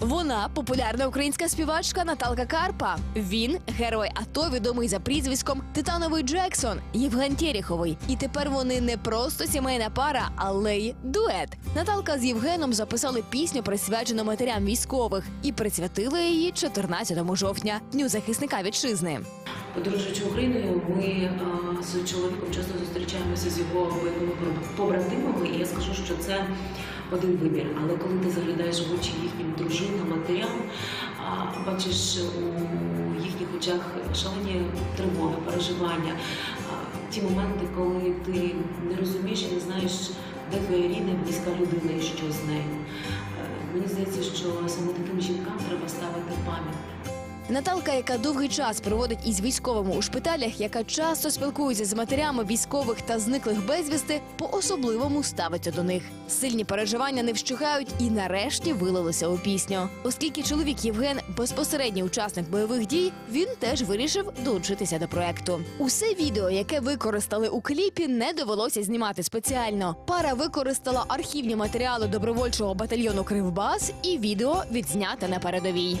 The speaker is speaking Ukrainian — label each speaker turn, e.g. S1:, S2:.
S1: Вона популярна українська співачка Наталка Карпа. Він герой АТО, відомий за прізвиськом Титановий Джексон Євген Тереховий. І тепер вони не просто сімейна пара, але й дует. Наталка з Євгеном записали пісню, присвячену матерям військових, і присвятили її 14 жовтня, дню захисника вітчизни.
S2: Подорожуючи Україною, ми а, з чоловіком часто зустрічаємося з його побратимами, і я скажу, що це один вибір. Але коли ти заглядаєш в очі їхнім дружинам, матерям, бачиш у їхніх очах шалені тривоги, переживання, ті моменти, коли ти не розумієш і не знаєш, де твоя рідна, близька людина і що з нею.
S1: Наталка, яка довгий час проводить із військовими у шпиталях, яка часто спілкується з матерями військових та зниклих безвісти, по-особливому ставиться до них. Сильні переживання не вщухають і нарешті вилилися у пісню. Оскільки чоловік Євген безпосередній учасник бойових дій, він теж вирішив долучитися до проекту. Усе відео, яке використали у кліпі, не довелося знімати спеціально. Пара використала архівні матеріали добровольчого батальйону Кривбас і відео відзняте на передовій.